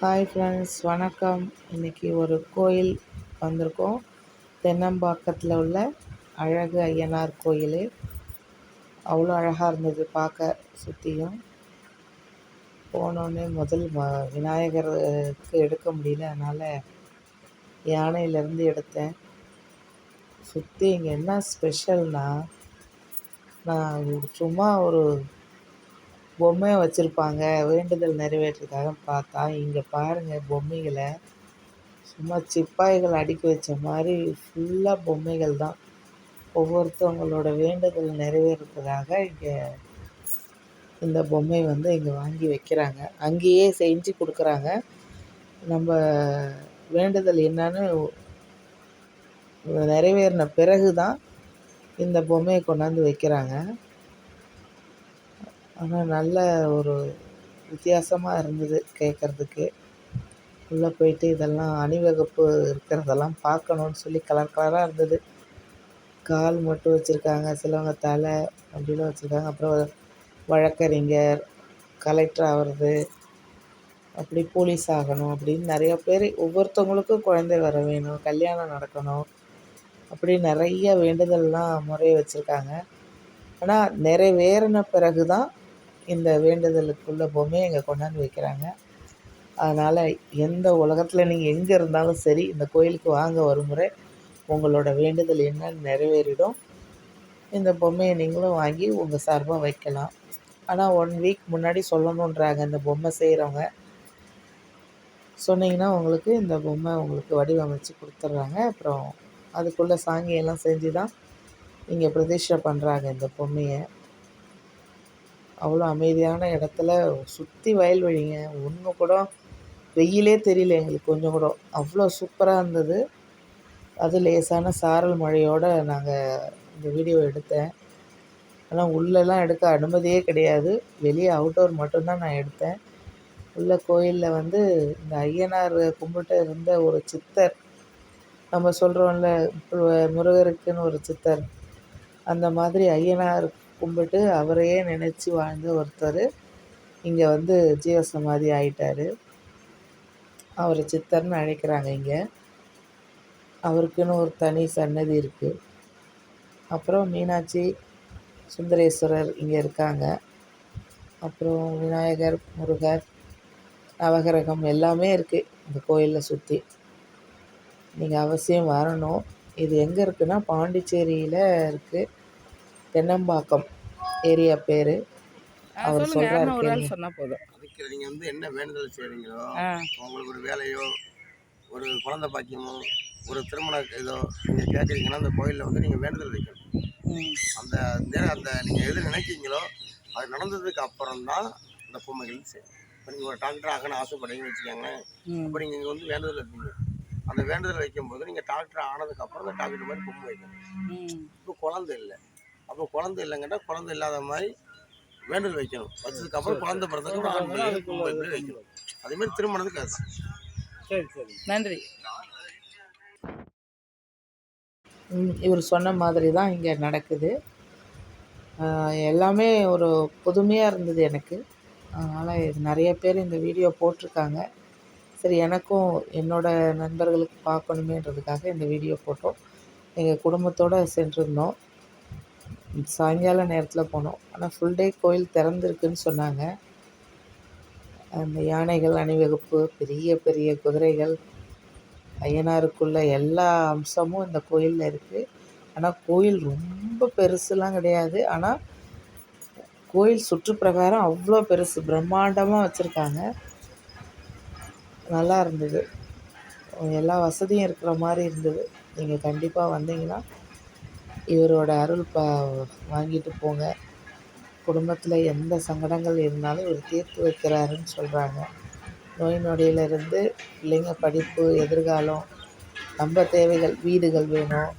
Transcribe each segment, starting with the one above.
Hi friends வணக்கம். இன்றைக்கி ஒரு கோயில் வந்திருக்கோம். தென்னம்பாக்கத்தில் உள்ள அழகு ஐயனார் கோயில். அவ்வளோ அழகாக இருந்தது பார்க்க சுற்றியும் போனோடனே முதல் ம விநாயகருக்கு எடுக்க முடியல அதனால் யானையிலேருந்து எடுத்தேன். சுற்றி இங்கே என்ன ஸ்பெஷல்னால் நான் சும்மா ஒரு பொம்மையை வச்சுருப்பாங்க. வேண்டுதல் நிறைவேற்றதுக்காக பார்த்தா இங்கே பாருங்கள் பொம்மைகளை. சும்மா சிப்பாய்கள் அடுக்கி வச்ச மாதிரி ஃபுல்லாக பொம்மைகள் தான். ஒவ்வொருத்தவங்களோட வேண்டுதல் நிறைவேறுறதுக்காக இங்கே இந்த பொம்மை வந்து இங்கே வாங்கி வைக்கிறாங்க. அங்கேயே செஞ்சு கொடுக்குறாங்க. நம்ம வேண்டுதல் என்னன்னு நிறைவேறின பிறகு தான் இந்த பொம்மையை கொண்டாந்து வைக்கிறாங்க. ஆனால் நல்ல ஒரு வித்தியாசமாக இருந்தது கேட்குறதுக்கு உள்ளே போயிட்டு இதெல்லாம் அணிவகுப்பு இருக்கிறதெல்லாம் பார்க்கணுன்னு சொல்லி கலர் கலராக இருந்தது. கால் மட்டும் வச்சுருக்காங்க சிலவங்க தலை அப்படிலாம் வச்சுருக்காங்க. அப்புறம் வழக்கறிஞர் கலெக்டர் ஆகிறது அப்படி போலீஸ் ஆகணும் அப்படின்னு நிறையா பேர் ஒவ்வொருத்தவங்களுக்கும் குழந்தை வர வேணும் கல்யாணம் நடக்கணும் அப்படி நிறைய வேண்டுதல்லாம் முறைய வச்சுருக்காங்க. ஆனால் நிறைவேறின பிறகு தான் இந்த வேண்டுதலுக்குள்ள பொம்மையை இங்கே கொண்டாந்து வைக்கிறாங்க. அதனால் எந்த உலகத்தில் நீங்கள் எங்கே இருந்தாலும் சரி இந்த கோயிலுக்கு வாங்க வருமுறை உங்களோட வேண்டுதல் என்னன்னு நிறைவேறிடும். இந்த பொம்மையை நீங்களும் வாங்கி உங்கள் சார்பாக வைக்கலாம். ஆனால் ஒன் வீக் முன்னாடி சொல்லணுன்றாங்க இந்த பொம்மை செய்கிறவங்க சொன்னீங்கன்னா உங்களுக்கு இந்த பொம்மை உங்களுக்கு வடிவமைச்சு கொடுத்துட்றாங்க அப்புறம் அதுக்குள்ளே சாங்கியெல்லாம் செஞ்சு தான் இங்கே பிரதிஷ்டை பண்ணுறாங்க இந்த பொம்மையை. அவ்வளோ அமைதியான இடத்துல சுற்றி வயல்வெளிங்க ஒன்று கூட வெயிலே தெரியல எங்களுக்கு கொஞ்சம் கூட. அவ்வளோ சூப்பராக இருந்தது. அது லேசான சாரல் மழையோடு நாங்கள் இந்த வீடியோ எடுத்தேன். ஆனால் உள்ளெல்லாம் எடுக்க அனுமதியே கிடையாது. வெளியே அவுட்டோர் மட்டும்தான் நான் எடுத்தேன். உள்ள கோயிலில் வந்து இந்த ஐயனார் கும்பிட்டு இருந்த ஒரு சித்தர் நம்ம சொல்கிறோம்ல முருகருக்குன்னு ஒரு சித்தர். அந்த மாதிரி ஐயனார் கும்பிட்டு அவரையே நினச்சி வாழ்ந்த ஒருத்தர் இங்கே வந்து ஜீவசமாதி ஆயிட்டார். அவர் சித்தர்னு அழைக்கிறாங்க இங்கே. அவருக்குன்னு ஒரு தனி சன்னதி இருக்குது அப்புறம் மீனாட்சி சுந்தரேஸ்வரர் இங்கே இருக்காங்க. அப்புறம் விநாயகர் முருகர் நவகிரகம் எல்லாமே இருக்குது இந்த கோயிலில் சுற்றி நீங்கள் அவசியம் வரணும். இது எங்கே இருக்குன்னா பாண்டிச்சேரியில் இருக்குது தென்னம்பாக்கம் ஏரியா பேர். அவர் சொல்கிறாரு கேளுங்க சொன்னா போதும். அதுக்கு நீங்கள் வந்து என்ன வேண்டுதல் செய்கிறீங்களோ உங்களுக்கு ஒரு வேலையோ ஒரு குழந்தை பாக்கியமோ ஒரு திருமண இதோ நீங்கள் கேட்குறீங்கன்னா அந்த கோயிலில் வந்து நீங்கள் வேண்டுதல் வைக்கணும். அந்த நேரம் அந்த நீங்கள் எது நினைக்கிறீங்களோ அது நடந்ததுக்கு அப்புறம் தான் இந்த பொம்மைகள் செய்யும் இப்போ நீங்கள் ஒரு டாக்டர் ஆகணும்னு ஆசைப்படுறீங்கன்னு வச்சுக்கோங்களேன் அப்போ நீங்கள் இங்கே வந்து வேண்டுதல் வைப்பீங்க அந்த வேண்டுதல் வைக்கும்போது நீங்கள் டாக்டர் ஆனதுக்கப்புறம் அந்த டாக்டர் மாதிரி பொம்மை வைக்கணும். இப்போ குழந்தை இல்லை. அப்போ குழந்தை இல்லைங்கன்னா குழந்தை இல்லாத மாதிரி வேண்டுதல் வைக்கணும். வச்சதுக்கு அப்புறம் குழந்தை பிறந்ததுக்கு ஆண் பிள்ளை வைக்கணும். அதே மாதிரி திருமணத்துக்கு அது. சரி சரி. நன்றி. ம், இவர் சொன்ன மாதிரி தான் இங்கே நடக்குது. எல்லாமே ஒரு புதுமையாக இருந்தது எனக்கு. அதனால் இது நிறைய பேர் இந்த வீடியோ போட்டிருக்காங்க. சரி எனக்கும் என்னோட நண்பர்களுக்கு பார்க்கணுமேன்றதுக்காக இந்த வீடியோ போட்டோம். எங்கள் குடும்பத்தோடு சென்றிருந்தோம். சாயங்கால நேரத்தில் போனோம். ஆனால் ஃபுல் டே கோயில் திறந்துருக்குன்னு சொன்னாங்க. அந்த யானைகள் அணிவகுப்பு பெரிய பெரிய குதிரைகள் ஐயனாருக்குள்ள எல்லா அம்சமும் இந்த கோயிலில் இருக்குது ஆனால் கோயில் ரொம்ப பெருசுலாம் கிடையாது. ஆனால் கோயில் சுற்றுப்பிரகாரம் அவ்வளோ பெருசு பிரம்மாண்டமாக வச்சுருக்காங்க. நல்லா இருந்தது. எல்லா வசதியும் இருக்கிற மாதிரி இருந்தது. நீங்கள் கண்டிப்பாக வந்தீங்கன்னா இவரோட அருள் பா வாங்கிட்டு போங்க. குடும்பத்தில் எந்த சங்கடங்கள் இருந்தாலும் இவர் தீர்த்து வைக்கிறாருன்னு சொல்கிறாங்க நோய் நொடியிலிருந்து பிள்ளைங்க படிப்பு எதிர்காலம் நம்ம தேவைகள் வீடுகள் வேணும்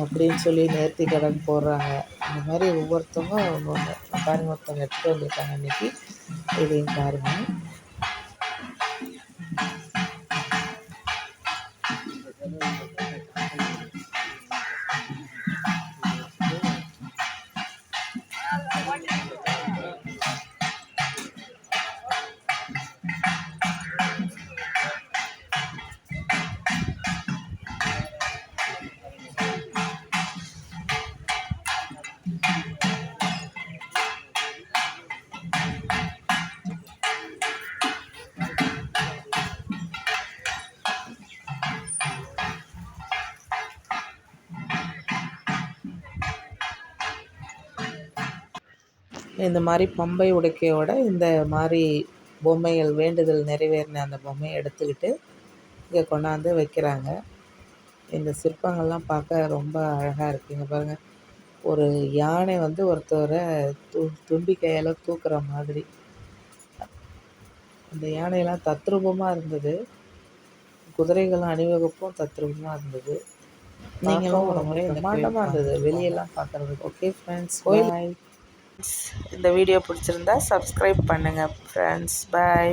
அப்படின்னு சொல்லி நேர்த்தி கடன் போடுறாங்க. இந்த மாதிரி ஒவ்வொருத்தவங்க ஒன்று ஒன்று பாருங்க ஒருத்தவங்க எடுத்துகிட்டு வந்திருக்காங்க இன்றைக்கி இதையும் பாருங்கள் இந்த மாதிரி பம்பை உடைக்கையோட இந்த மாதிரி பொம்மைகள் வேண்டுதல் நிறைவேறின அந்த பொம்மையை எடுத்துக்கிட்டு இங்கே கொண்டாந்து வைக்கிறாங்க. இந்த சிற்பங்கள்லாம் பார்க்க ரொம்ப அழகாக இருக்குங்க பாருங்கள் ஒரு யானை வந்து ஒருத்தரை து தும்பிக்கையால் தூக்குற மாதிரி. அந்த யானையெல்லாம் தத்ரூபமாக இருந்தது. குதிரைகளும் அணிவகுப்பும் தத்ரூபமாக இருந்தது. நீங்களும் ஒரு முறை பிரம்மாண்டமாக இருந்தது. வெளியெல்லாம் பார்க்குறதுக்கு. ஓகே ஃப்ரெண்ட்ஸ் கோயில் இந்த வீடியோ பிடிச்சிருந்தா சப்ஸ்கிரைப் பண்ணுங்கள் ஃப்ரெண்ட்ஸ் பாய்